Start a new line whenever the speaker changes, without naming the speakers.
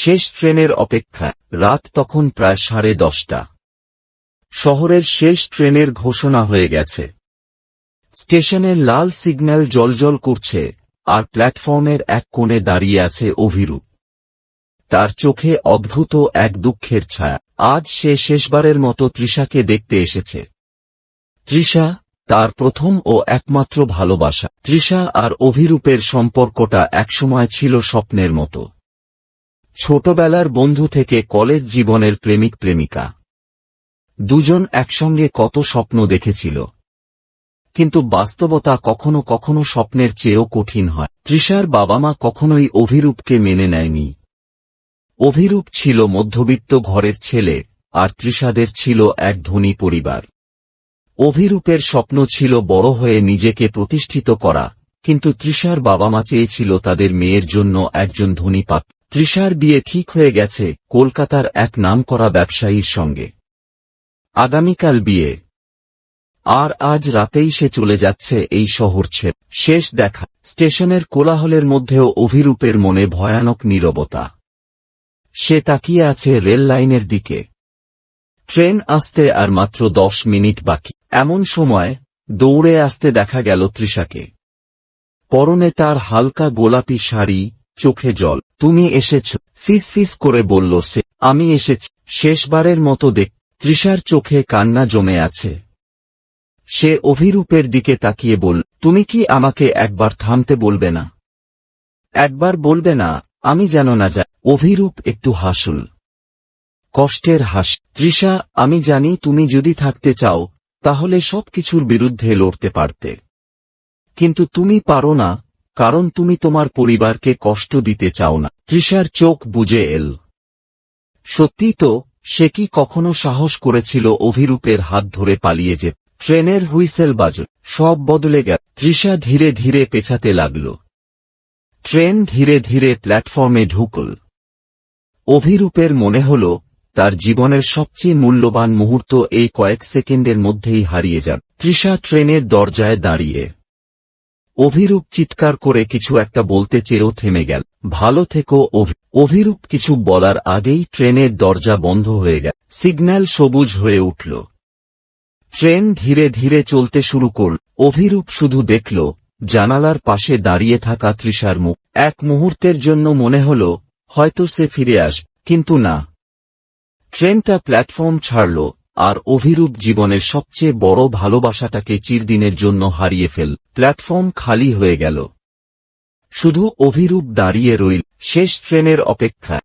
শেষ ট্রেনের অপেক্ষা, রাত তখন প্রায় সাড়ে দশটা। শহরের শেষ ট্রেনের ঘোষণা হয়ে গেছে। স্টেশনের লাল সিগন্যাল জলজল করছে, আর প্ল্যাটফর্মের এক কোণে দাঁড়িয়ে আছে অভিরূপ। তার চোখে অদ্ভুত এক দুঃখের ছায়া। আজ সে শেষবারের মতো তৃষাকে দেখতে এসেছে। তৃষা, তার প্রথম ও একমাত্র ভালোবাসা। তৃষা আর অভিরূপের সম্পর্কটা একসময় ছিল স্বপ্নের মতো। ছোটবেলার বন্ধু থেকে কলেজ জীবনের প্রেমিক প্রেমিকা। দুজন একসঙ্গে কত স্বপ্ন দেখেছিল। কিন্তু বাস্তবতা কখনো কখনো স্বপ্নের চেয়েও কঠিন হয়। তৃষার বাবা মা কখনোই অভিরূপকে মেনে নেয়নি। অভিরূপ ছিল মধ্যবিত্ত ঘরের ছেলে, আর তৃষাদের ছিল এক ধনী পরিবার। অভিরূপের স্বপ্ন ছিল বড় হয়ে নিজেকে প্রতিষ্ঠিত করা, কিন্তু তৃষার বাবা মা চেয়েছিল তাদের মেয়ের জন্য একজন ধনী পাত তৃষার বিয়ে ঠিক হয়ে গেছে, কলকাতার এক নামকরা ব্যবসায়ীর সঙ্গে। আগামীকাল বিয়ে। আর আজ রাতেই সে চলে যাচ্ছে এই শহর ছেড়ে। শেষ দেখা। স্টেশনের কোলাহলের মধ্যেও অভিরূপের মনে ভয়ানক নীরবতা। সে তাকিয়ে আছে রেল লাইনের দিকে। ট্রেন আসতে আর মাত্র দশ মিনিট বাকি। এমন সময়, দৌড়ে আসতে দেখা গেল তৃষাকে। পরনে তার হালকা গোলাপি শাড়ি চোখে জল। তুমি এসেছ। ফিস ফিস করে বলল সে। আমি এসেছি। শেষবারের মতো দেখ। তৃষার চোখে কান্না জমে আছে। সে অভিরূপের দিকে তাকিয়ে বল তুমি কি আমাকে একবার থামতে বলবে না? একবার বলবে না, আমি যেন না যা অভিরূপ একটু হাসুল। কষ্টের হাস তৃষা, আমি জানি তুমি যদি থাকতে চাও, তাহলে সবকিছুর বিরুদ্ধে লড়তে পারতে। কিন্তু তুমি পারো না কারণ তুমি তোমার পরিবারকে কষ্ট দিতে চাও না। তৃষার চোখ বুঝে এল। সত্যি তো, সে কি কখনো সাহস করেছিল অভিরূপের হাত ধরে পালিয়ে যে ট্রেনের হুইসেল বাজ সব বদলে গেল। তৃষা ধীরে ধীরে পেছাতে লাগল। ট্রেন ধীরে ধীরে প্ল্যাটফর্মে ঢুকল। অভিরূপের মনে হল, তার জীবনের সবচেয়ে মূল্যবান মুহূর্ত এই কয়েক সেকেন্ডের মধ্যেই হারিয়ে যান তৃষা ট্রেনের দরজায় দাঁড়িয়ে অভিরূপ চিৎকার করে কিছু একটা বলতে চেয়েও থেমে গেল। ভালো থেকো অভিরূপ কিছু বলার আগেই ট্রেনের দরজা বন্ধ হয়ে গেল। সিগন্যাল সবুজ হয়ে উঠল। ট্রেন ধীরে ধীরে চলতে শুরু করল। অভিরূপ শুধু দেখল, জানালার পাশে দাঁড়িয়ে থাকা তৃষার মুখ। এক মুহূর্তের জন্য মনে হল, হয়তো সে ফিরে আস, কিন্তু না। ট্রেনটা প্ল্যাটফর্ম ছাড়ল। আর অভিরূপ জীবনের সবচেয়ে বড় ভালোবাসাটাকে চিরদিনের জন্য হারিয়ে ফেল। প্ল্যাটফর্ম খালি হয়ে গেল। শুধু অভিরূপ দাঁড়িয়ে রইল। শেষ ট্রেনের অপেক্ষা।